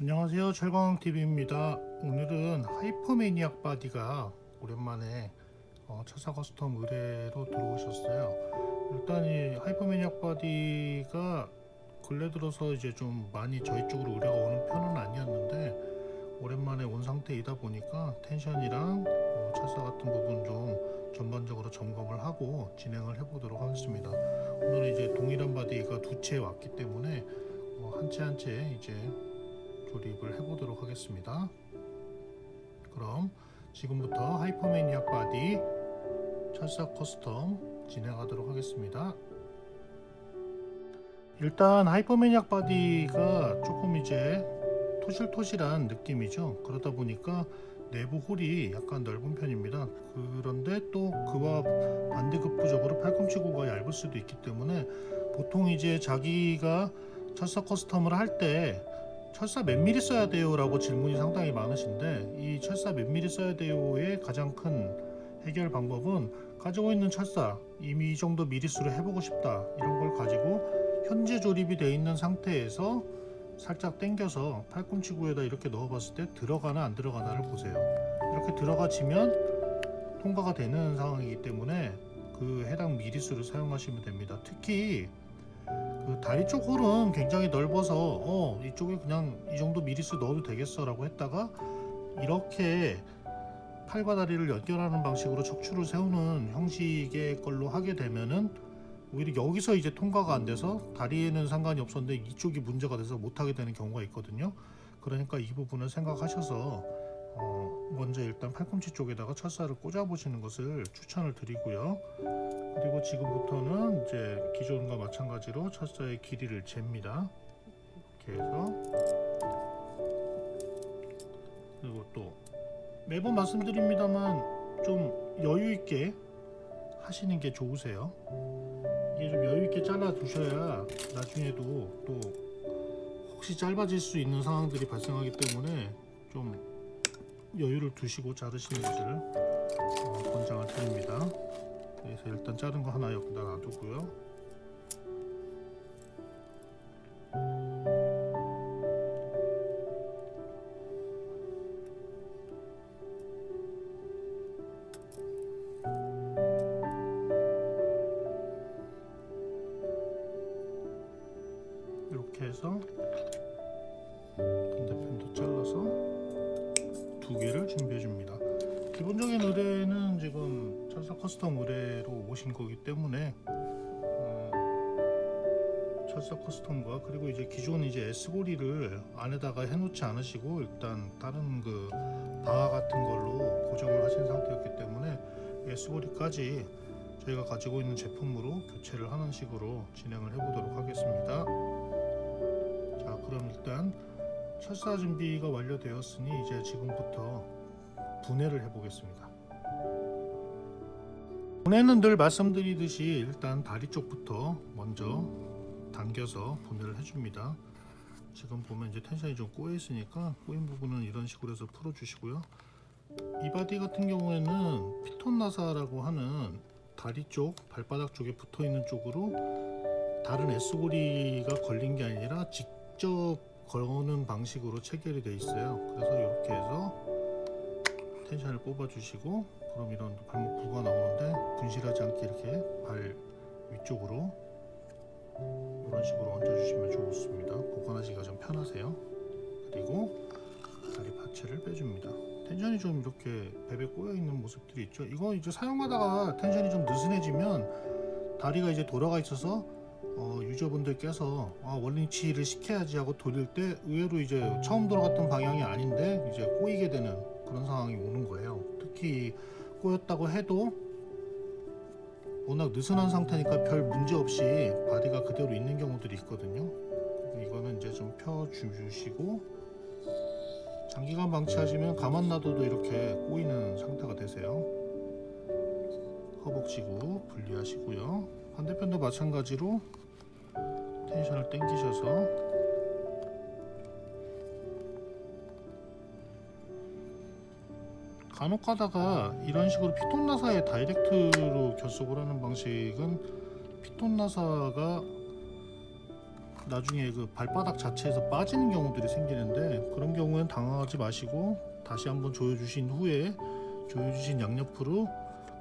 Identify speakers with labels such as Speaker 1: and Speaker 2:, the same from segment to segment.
Speaker 1: 안녕하세요. 철광TV입니다. 오늘은 하이퍼매니악 바디가 오랜만에 어, 차사 커스텀 의뢰로 들어오셨어요. 일단 이 하이퍼매니악 바디가 근래 들어서 이제 좀 많이 저희 쪽으로 의뢰가 오는 편은 아니었는데 오랜만에 온 상태이다 보니까 텐션이랑 어, 차사 같은 부분 좀 전반적으로 점검을 하고 진행을 해보도록 하겠습니다 오늘은 이제 동일한 바디가 두 채 왔기 때문에 어, 한채 한 채 이제 조립을 해보도록 하겠습니다. 그럼 지금부터 하이퍼매니악 바디 철사 커스텀 진행하도록 하겠습니다. 일단 하이퍼매니악 바디가 조금 이제 토실토실한 느낌이죠. 그러다 보니까 내부 홀이 약간 넓은 편입니다. 그런데 또 그와 반대급부적으로 팔꿈치구가 얇을 수도 있기 때문에 보통 이제 자기가 철사 커스텀을 할 때 철사 몇 미리 써야 돼요? 라고 질문이 상당히 많으신데 이 철사 몇 미리 써야 돼요의 가장 큰 해결 방법은 가지고 있는 철사 이미 이 정도 미리수로 해보고 싶다 이런 걸 가지고 현재 조립이 되어 있는 상태에서 살짝 당겨서 팔꿈치구에다 이렇게 넣어봤을 때 들어가나 안 들어가나를 보세요. 이렇게 들어가지면 통과가 되는 상황이기 때문에 그 해당 미리수를 사용하시면 됩니다. 특히 그 다리 쪽 홀은 굉장히 넓어서 어 이쪽에 그냥 이 정도 미리수 넣어도 되겠어라고 했다가 이렇게 팔과 다리를 연결하는 방식으로 척추를 세우는 형식의 걸로 하게 되면은 오히려 여기서 이제 통과가 안 돼서 다리에는 상관이 없었는데 이쪽이 문제가 돼서 못 하게 되는 경우가 있거든요. 그러니까 이 부분을 생각하셔서 어 먼저 일단 팔꿈치 쪽에다가 철사를 꽂아 보시는 것을 추천을 드리고요. 그리고 지금부터는 이제 기존과 마찬가지로 철사의 길이를 잽니다. 이렇게 해서 그리고 또 매번 말씀드립니다만 좀 여유 있게 하시는 게 좋으세요. 이게 좀 여유 있게 잘라 두셔야 나중에도 또 혹시 짧아질 수 있는 상황들이 발생하기 때문에 좀 여유를 두시고 자르시는 것을 어, 권장을 드립니다. 그래서 일단 자른 거 하나 여기다 놔두고요. 해서 반대편도 잘라서 두 개를 준비해 줍니다. 기본적인 의뢰는 지금 철사 커스텀 의뢰로 오신 거기 때문에 어, 철사 커스텀과 그리고 이제 기존 이제 S고리를 안에다가 해놓지 않으시고 일단 다른 그 바하 같은 걸로 고정을 하신 상태였기 때문에 S고리까지 저희가 가지고 있는 제품으로 교체를 하는 식으로 진행을 해보도록 하겠습니다. 자, 그럼 일단 철사 준비가 완료되었으니 이제 지금부터 분해를 해보겠습니다. 분해는 늘 말씀드리듯이 일단 다리 쪽부터 먼저 당겨서 분해를 해줍니다. 지금 보면 이제 텐션이 좀 꼬여 있으니까 꼬인 부분은 이런 식으로 해서 풀어주시고요. 이 바디 같은 경우에는 피톤 나사라고 하는 다리 쪽 발바닥 쪽에 붙어 있는 쪽으로 다른 S고리가 걸린 게 아니라 직 접 거는 방식으로 체결이 되어 있어요. 그래서 이렇게 해서 텐션을 뽑아 주시고 그럼 이런 발목 부가 나오는데 분실하지 않게 이렇게 발 위쪽으로 이런 식으로 얹어 주시면 좋습니다. 보관하시기가 좀 편하세요. 그리고 다리 파츠를 빼줍니다. 텐션이 좀 이렇게 벨에 꼬여 있는 모습들이 있죠. 이거 이제 사용하다가 텐션이 좀 느슨해지면 다리가 이제 돌아가 있어서 어, 유저분들께서 아, 원리치를 시켜야지 하고 돌릴 때 의외로 이제 처음 돌아갔던 방향이 아닌데 이제 꼬이게 되는 그런 상황이 오는 거예요. 특히 꼬였다고 해도 워낙 느슨한 상태니까 별 문제 없이 바디가 그대로 있는 경우들이 있거든요. 이거는 이제 좀 펴주시고 장기간 방치하시면 가만 놔둬도 이렇게 꼬이는 상태가 되세요. 허벅지구 분리하시고요. 반대편도 마찬가지로 텐션을 당기셔서. 간혹 가다가 이런 식으로 피톤 나사에 다이렉트로 결속을 하는 방식은 피톤 나사가 나중에 그 발바닥 자체에서 빠지는 경우들이 생기는데 그런 경우엔 당황하지 마시고 다시 한번 조여주신 후에 조여주신 양옆으로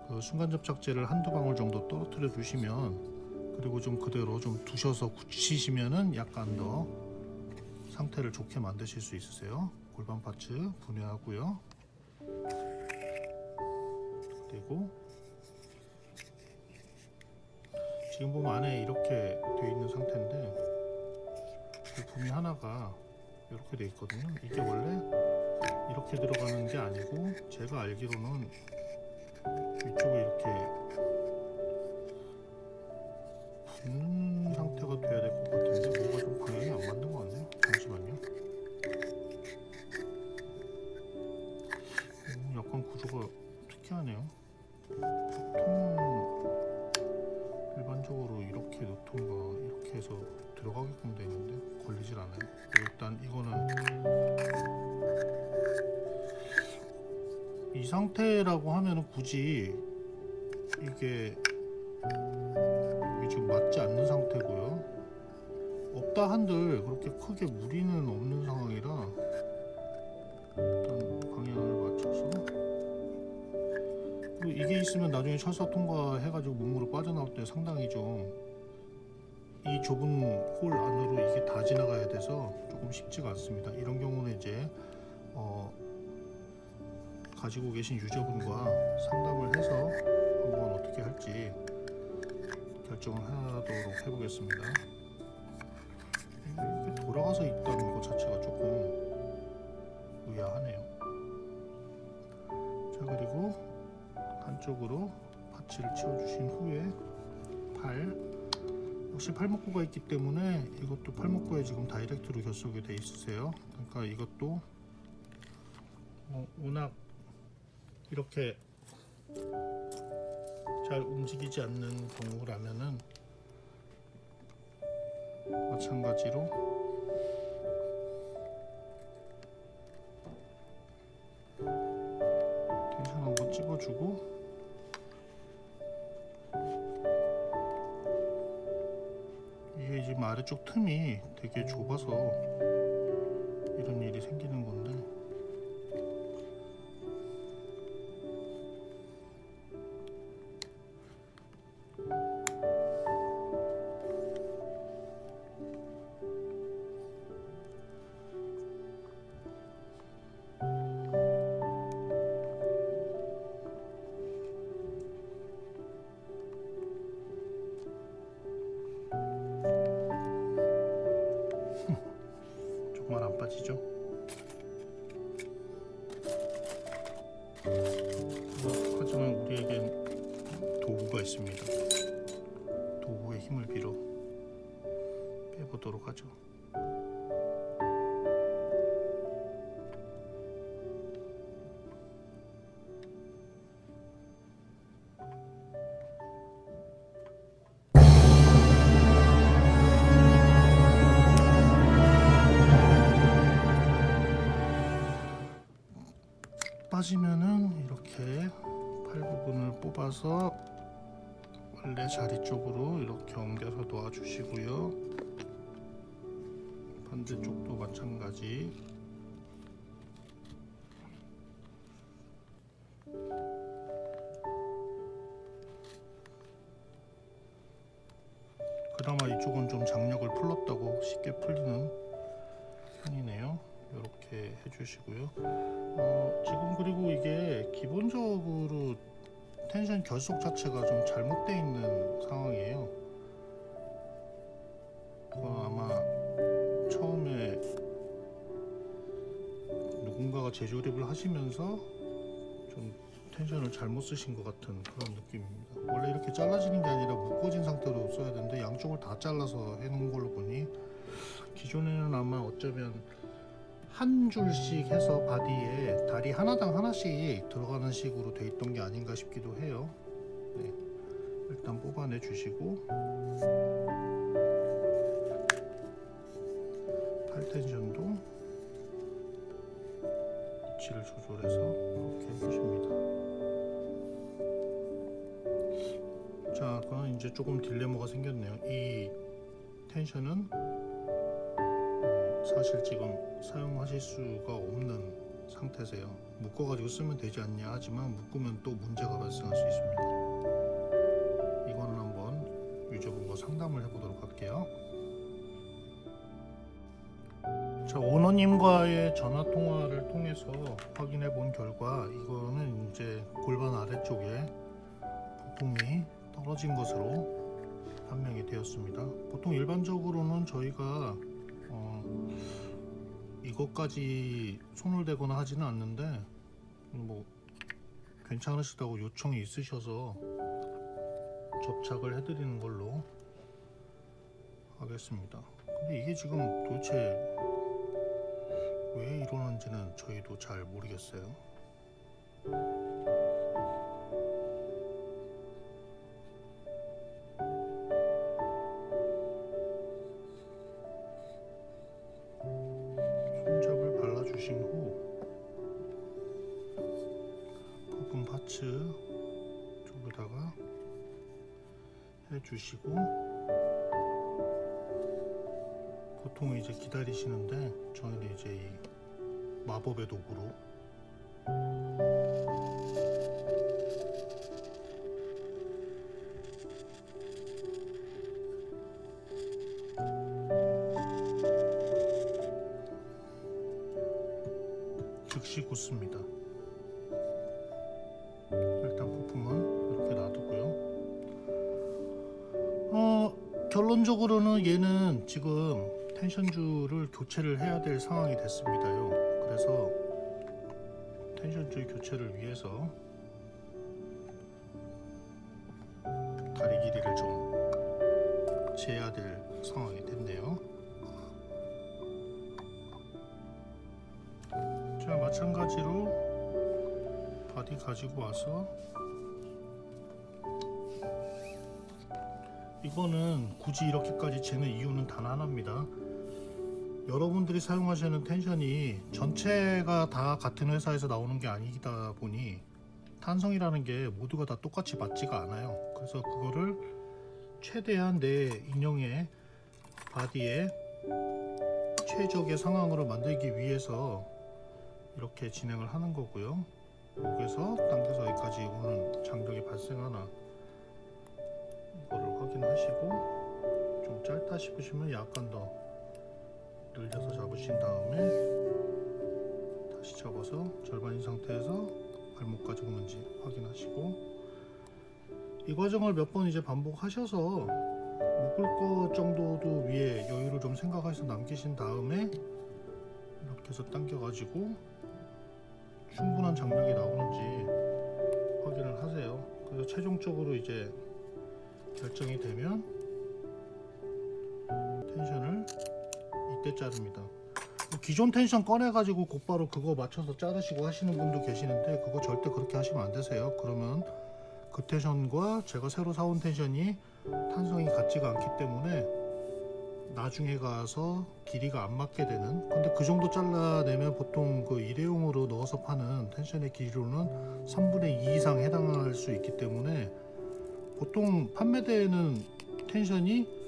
Speaker 1: 그 순간 접착제를 한두 방울 정도 떨어뜨려 주시면 그리고 좀 그대로 좀 두셔서 굳히시면은 약간 더 상태를 좋게 만드실 수 있으세요. 골반 파츠 분해하고요. 그리고 지금 보면 안에 이렇게 되어 있는 상태인데 부품이 하나가 이렇게 되어 있거든요. 이게 원래 이렇게 들어가는 게 아니고 제가 알기로는 위쪽에 이렇게 크게 무리는 없는 상황이라 일단 방향을 맞춰서 그리고 이게 있으면 나중에 철사 통과해가지고 몸으로 빠져나올 때 상당히 좀 이 좁은 홀 안으로 이게 다 지나가야 돼서 조금 쉽지가 않습니다. 이런 경우는 이제 어, 가지고 계신 유저분과 상담을 해서 한번 어떻게 할지 결정을 하도록 해보겠습니다. 돌아가서 있다는 것 자체가 조금 의아하네요. 자 그리고 한쪽으로 파츠를 채워주신 후에 팔 역시 팔목구가 있기 때문에 이것도 팔목구에 지금 다이렉트로 결속이 돼 있으세요. 그러니까 이것도 어, 워낙 이렇게 잘 움직이지 않는 경우라면은 마찬가지로 텐션 한번 찝어주고 이게 지금 아래쪽 틈이 되게 좁아서 이런 일이 생기는 건데 하지만 우리에겐 도구가 있습니다. 도구의 힘을 빌어 빼보도록 하죠. 뽑아서 원래 자리 쪽으로 이렇게 옮겨서 놓아주시고요. 반대쪽도 마찬가지. 그나마 이쪽은 좀 장력을 풀었다고 쉽게 풀리는 편이네요. 이렇게 해주시고요. 어, 지금 그리고 이게 기본적으로 텐션 결속 자체가 좀 잘못되어 있는 상황이에요. 그건 아마 처음에 누군가가 재조립을 하시면서 좀 텐션을 잘못 쓰신 것 같은 그런 느낌입니다. 원래 이렇게 잘라지는 게 아니라 묶어진 상태로 써야 되는데 양쪽을 다 잘라서 해놓은 걸로 보니 기존에는 아마 어쩌면 한 줄씩 해서 바디에 다리 하나당 하나씩 들어가는 식으로 돼 있던 게 아닌가 싶기도 해요. 네. 일단 뽑아내 주시고 팔 텐션도 위치를 조절해서 이렇게 해주십니다. 자, 그럼 이제 조금 딜레마가 생겼네요. 이 텐션은 어, 사실 지금 사용하실 수가 없는 상태세요. 묶어가지고 쓰면 되지 않냐 하지만 묶으면 또 문제가 발생할 수 있습니다. 이거는 한번 유저분과 상담을 해보도록 할게요. 자 오너님과의 전화 통화를 통해서 확인해 본 결과 이거는 이제 골반 아래쪽에 부품이 떨어진 것으로 판명이 되었습니다. 보통 일반적으로는 저희가 어, 이것까지 손을 대거나 하지는 않는데 뭐 괜찮으시다고 요청이 있으셔서 접착을 해드리는 걸로 하겠습니다. 근데 이게 지금 도대체 왜 이러는지는 저희도 잘 모르겠어요. 주시고 보통 이제 기다리시는데 저희는 이제 이 마법의 도구로 텐션줄을 교체를 해야 될 상황이 됐습니다요. 그래서 텐션줄 교체를 위해서 다리 길이를 좀 재야 될 상황이 됐네요. 자, 마찬가지로 바디 가지고 와서 이거는 굳이 이렇게까지 재는 이유는 단 하나입니다. 여러분들이 사용하시는 텐션이 전체가 다 같은 회사에서 나오는 게 아니다 보니 탄성이라는 게 모두가 다 똑같이 맞지가 않아요. 그래서 그거를 최대한 내 인형의 바디에 최적의 상황으로 만들기 위해서 이렇게 진행을 하는 거고요. 목에서 당겨서 여기까지 오는 장벽이 발생하나 이거를 확인하시고 좀 짧다 싶으시면 약간 더 늘려서 잡으신 다음에 다시 잡아서 절반인 상태에서 발목까지 오는지 확인하시고 이 과정을 몇 번 이제 반복하셔서 묶을 것 정도도 위에 여유를 좀 생각해서 남기신 다음에 이렇게 해서 당겨가지고 충분한 장력이 나오는지 확인을 하세요. 그래서 최종적으로 이제 결정이 되면 텐션을 이때 자릅니다. 뭐 기존 텐션 꺼내가지고 곧바로 그거 맞춰서 자르시고 하시는 분도 계시는데 그거 절대 그렇게 하시면 안 되세요. 그러면 그 텐션과 제가 새로 사온 텐션이 탄성이 같지가 않기 때문에 나중에 가서 길이가 안 맞게 되는 근데 그 정도 잘라내면 보통 그 일회용으로 넣어서 파는 텐션의 길이로는 3분의 2 이상 해당할 수 있기 때문에 보통 판매되는 텐션이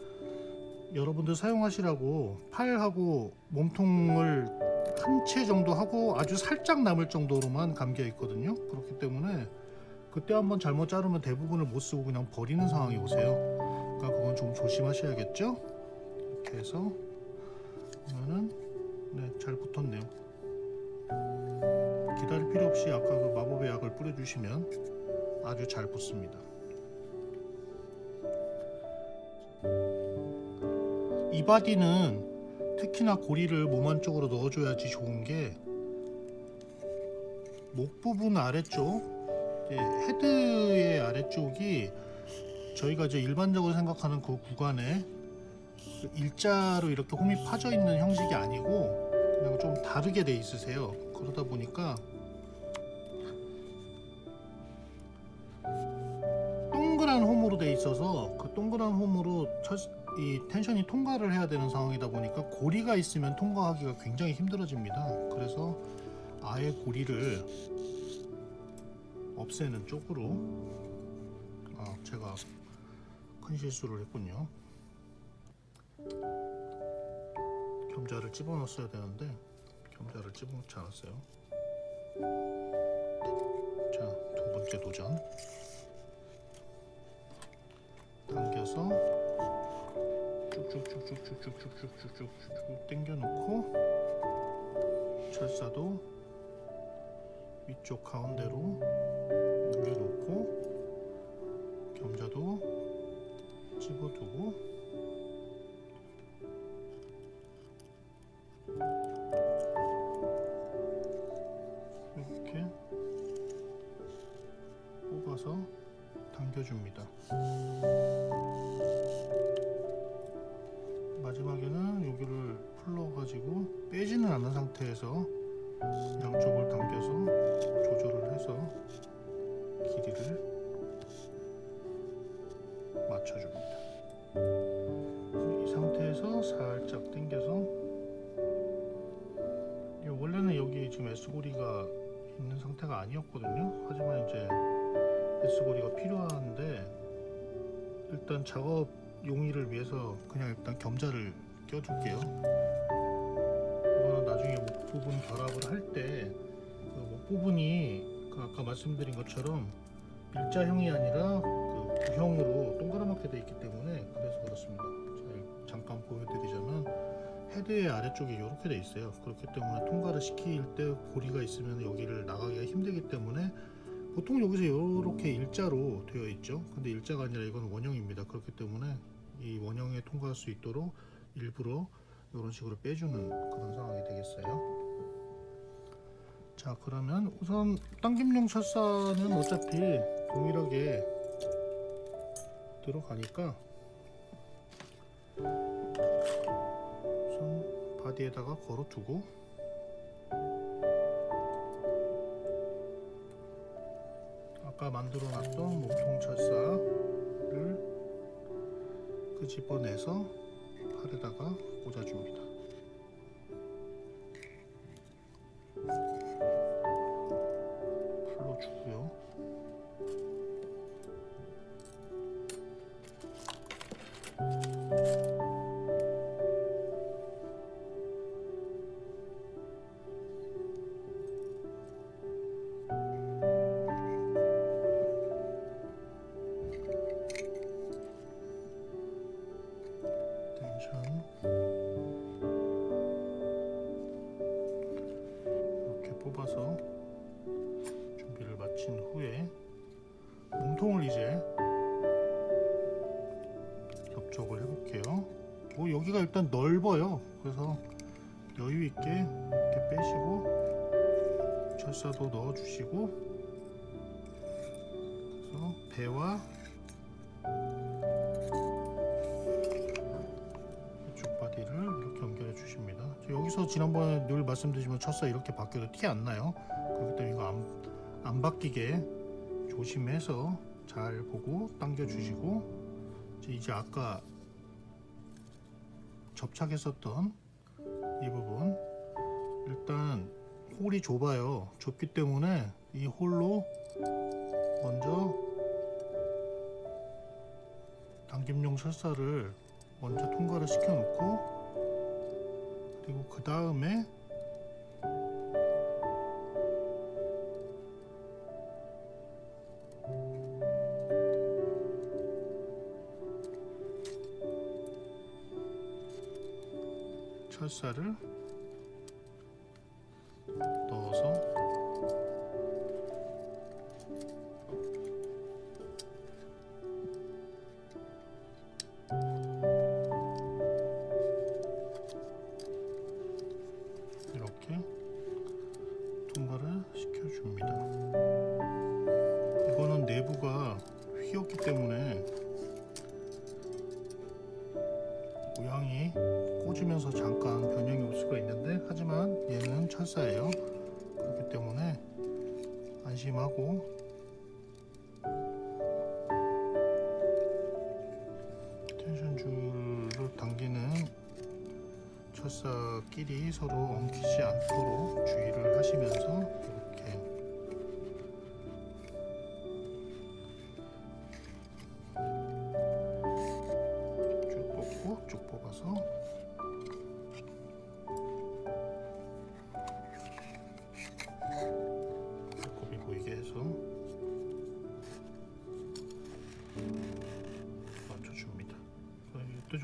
Speaker 1: 여러분들 사용하시라고 팔하고 몸통을 한 채 정도 하고 아주 살짝 남을 정도로만 감겨 있거든요 그렇기 때문에 그때 한번 잘못 자르면 대부분을 못 쓰고 그냥 버리는 상황이 오세요 그러니까 그건 좀 조심하셔야겠죠 이렇게 해서 보면은 네, 잘 붙었네요. 기다릴 필요 없이 아까 그 마법의 약을 뿌려주시면 아주 잘 붙습니다. 이 바디는 특히나 고리를 몸 안쪽으로 넣어줘야지 좋은 게 목 부분 아래쪽 헤드의 아래쪽이 저희가 이제 일반적으로 생각하는 그 구간에 그 일자로 이렇게 홈이 파져 있는 형식이 아니고 그냥 좀 다르게 돼 있으세요. 그러다 보니까 동그란 홈으로 돼 있어서 그 동그란 홈으로 첫, 이 텐션이 통과를 해야 되는 상황이다 보니까 고리가 있으면 통과하기가 굉장히 힘들어집니다. 그래서 아예 고리를 없애는 쪽으로 아 제가 큰 실수를 했군요. 겸자를 집어넣었어야 되는데 겸자를 집어넣지 않았어요. 자 두 번째 도전. 당겨서 쭉쭉쭉쭉쭉쭉쭉쭉쭉쭉 당겨놓고 철사도 위쪽 가운데로 넘겨놓고 겸자도 집어두고 겸자를 껴둘게요. 이거는 나중에 목 부분 결합을 할때그목 부분이 그 아까 말씀드린 것처럼 일자형이 아니라 그 구형으로 동그랗게 되어 있기 때문에 그래서 그렇습니다. 자, 잠깐 보여드리자면 헤드의 아래쪽이 이렇게 돼 있어요. 그렇기 때문에 통과를 시킬 때 고리가 있으면 여기를 나가기가 힘들기 때문에 보통 여기서 이렇게 일자로 되어 있죠. 근데 일자가 아니라 이건 원형입니다. 그렇기 때문에 이 원형에 통과할 수 있도록 일부러 이런 식으로 빼주는 그런 상황이 되겠어요. 자 그러면 우선 당김용 철사는 어차피 동일하게 들어가니까 우선 바디에다가 걸어두고 아까 만들어 놨던 몸통 철사를 끄집어내서 팔에 배와 이쪽 바디를 이렇게 연결해 주십니다. 저 여기서 지난번에 늘 말씀드리지만 첫사 이렇게 바뀌어도 티 안 나요. 그렇기 때문에 이거 안, 안 바뀌게 조심해서 잘 보고 당겨 주시고 이제 아까 접착했었던 이 부분 일단 홀이 좁아요. 좁기 때문에 이 홀로 먼저 당김용 철사를 먼저 통과를 시켜 놓고 그리고 그 다음에 철사를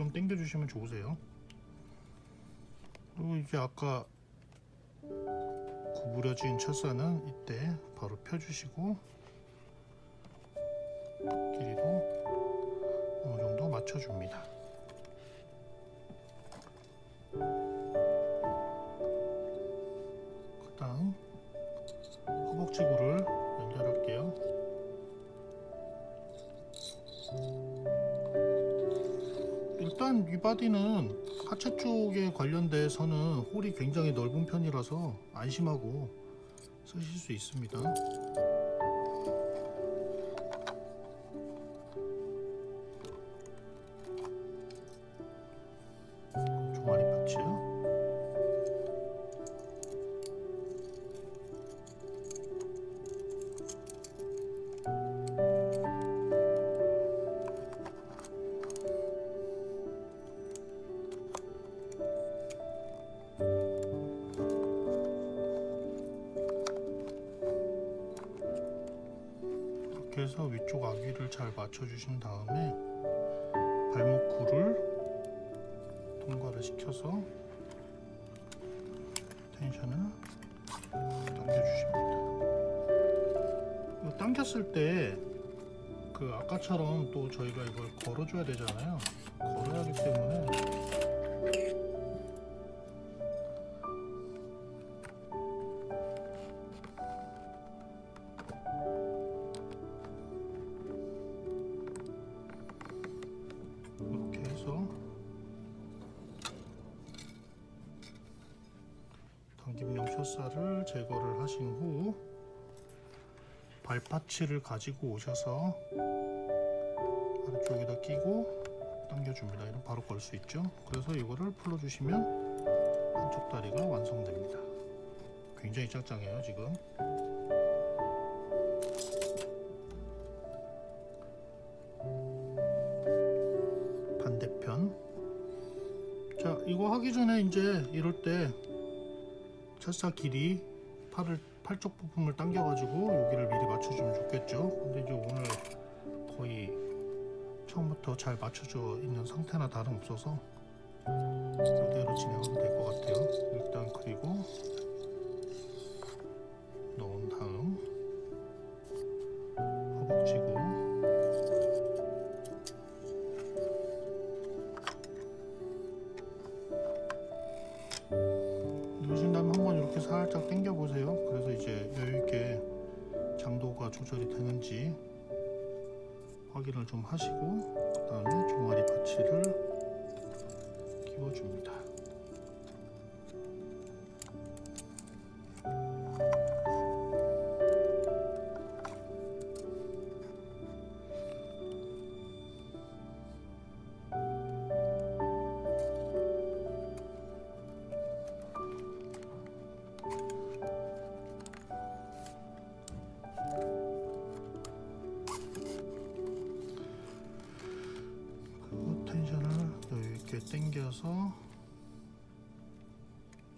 Speaker 1: 좀 당겨주시면 좋으세요. 그리고 이제 아까 구부려진 철사는 이때 바로 펴주시고 길이도 어느 정도 맞춰줍니다. 굉장히 넓은 편이라서 안심하고 쓰실 수 있습니다. 맞춰주신 다음에 발목 굴을 통과를 시켜서 텐션을 당겨주십니다. 당겼을 때 그 아까처럼 또 저희가 이걸 걸어줘야 되잖아요. 걸어야 하기 때문에 셔사를 제거를 하신 후 발파츠를 가지고 오셔서 아래쪽에다 끼고 당겨줍니다. 이런 바로 걸 수 있죠. 그래서 이거를 풀어주시면 한쪽 다리가 완성됩니다. 굉장히 짱짱해요 지금. 철사 길이 팔을 팔쪽 부품을 당겨가지고 여기를 미리 맞춰주면 좋겠죠. 근데 이제 오늘 거의 처음부터 잘 맞춰져 있는 상태나 다름없어서 이대로 진행하면 될 것 같아요. 일단 그리고 당겨서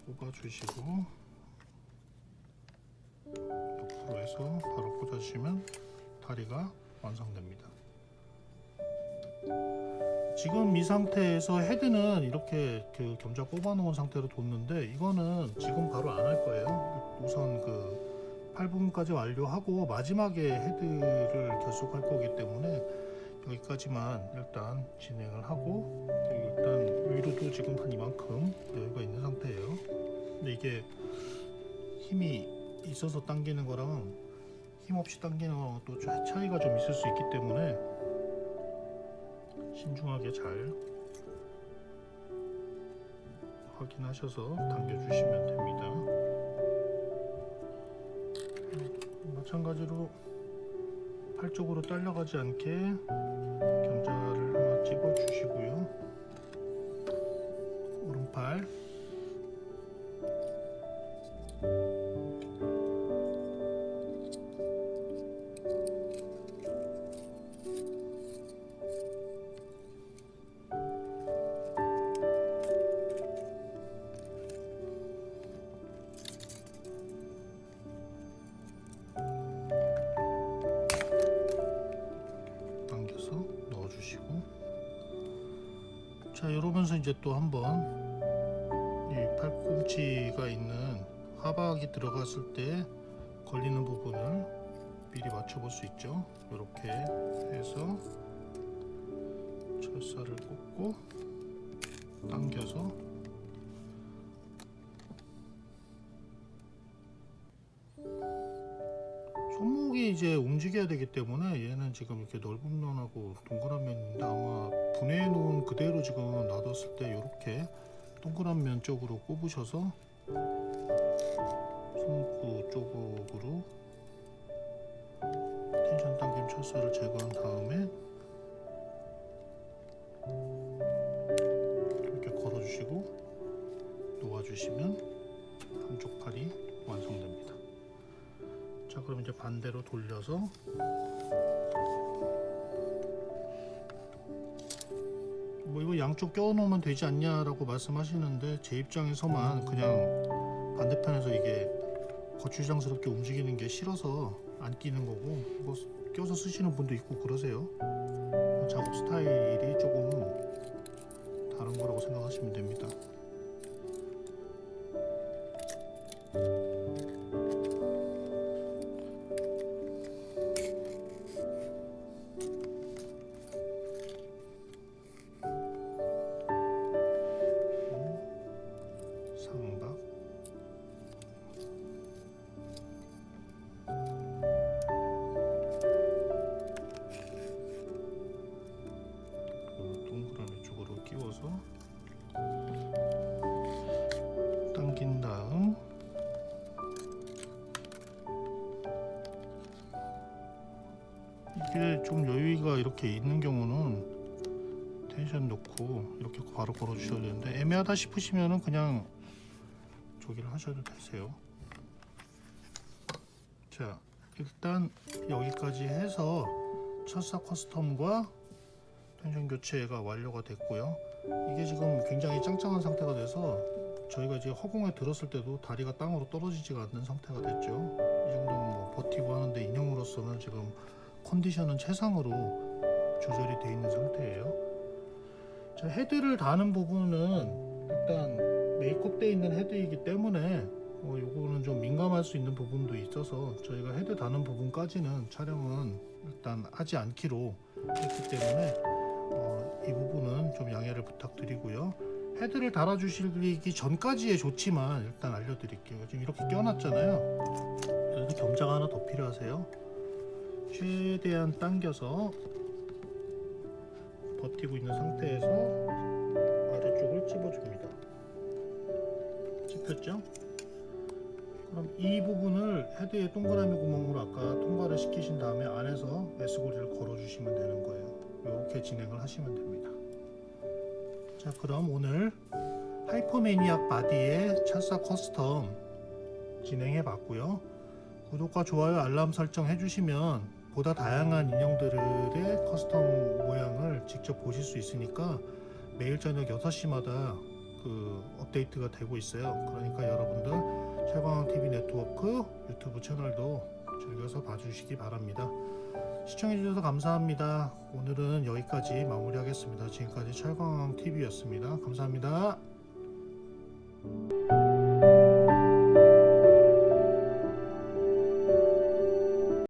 Speaker 1: 뽑아주시고 옆으로 해서 바로 꽂아주시면 다리가 완성됩니다. 지금 이 상태에서 헤드는 이렇게 그 겸자 꼽아놓은 상태로 뒀는데 이거는 지금 바로 안 할 거예요. 우선 그 8부분까지 완료하고 마지막에 헤드를 결속할 거기 때문에 여기까지만 일단 진행을 하고 일단 위로도 지금 한 이만큼 여유가 있는 상태예요. 근데 이게 힘이 있어서 당기는 거랑 힘 없이 당기는 거랑 또 차- 차이가 좀 있을 수 있기 때문에 신중하게 잘 확인하셔서 당겨주시면 됩니다. 마찬가지로 팔 쪽으로 딸려가지 않게 겸자를 하나 집어 주시고요. 오른팔 맞춰볼 수 있죠. 이렇게 해서 철사를 꽂고 당겨서 손목이 이제 움직여야 되기 때문에 얘는 지금 이렇게 넓은 면하고 동그란 면인데 아마 분해해 놓은 그대로 지금 놔뒀을 때 이렇게 동그란 면 쪽으로 꼽으셔서 철사를 제거한 다음에 이렇게 걸어주시고 놓아주시면 한쪽 팔이 완성됩니다. 자 그럼 이제 반대로 돌려서 뭐 이거 양쪽 껴 놓으면 되지 않냐라고 말씀하시는데 제 입장에서만 그냥 반대편에서 이게 거추장스럽게 움직이는 게 싫어서 안 끼는 거고 뭐 껴서 쓰시는 분도 있고 그러세요. 작업 스타일이 조금 다른 거라고 생각하시면 됩니다 싶으시면은 그냥 저기를 하셔도 되세요. 자, 일단 여기까지 해서 철사 커스텀과 텐션 교체가 완료가 됐고요. 이게 지금 굉장히 짱짱한 상태가 돼서 저희가 이제 허공에 들었을 때도 다리가 땅으로 떨어지지가 않는 상태가 됐죠. 이 정도면 뭐 버티고 하는데 인형으로서는 지금 컨디션은 최상으로 조절이 돼 있는 상태예요. 자, 헤드를 다는 부분은 일단 메이크업돼 있는 헤드이기 때문에 어, 요거는 좀 민감할 수 있는 부분도 있어서 저희가 헤드 다는 부분까지는 촬영은 일단 하지 않기로 했기 때문에 어, 이 부분은 좀 양해를 부탁드리고요. 헤드를 달아주시기 전까지에 좋지만 일단 알려드릴게요. 지금 이렇게 껴놨잖아요. 그래서 겸자가 하나 더 필요하세요. 최대한 당겨서 버티고 있는 상태에서 아래쪽을 찝어줍니다. 찝혔죠? 그럼 이 부분을 헤드의 동그라미 구멍으로 아까 통과를 시키신 다음에 안에서 S고리를 걸어주시면 되는 거예요. 이렇게 진행을 하시면 됩니다. 자, 그럼 오늘 하이퍼매니악 바디의 철사 커스텀 진행해 봤고요. 구독과 좋아요, 알람 설정 해주시면 보다 다양한 인형들의 커스텀 모양을 직접 보실 수 있으니까 매일 저녁 6시마다 그 업데이트가 되고 있어요. 그러니까 여러분들 최광원 TV 네트워크 유튜브 채널도 즐겨서 봐주시기 바랍니다. 시청해주셔서 감사합니다. 오늘은 여기까지 마무리하겠습니다. 지금까지 철광왕 TV였습니다. 감사합니다.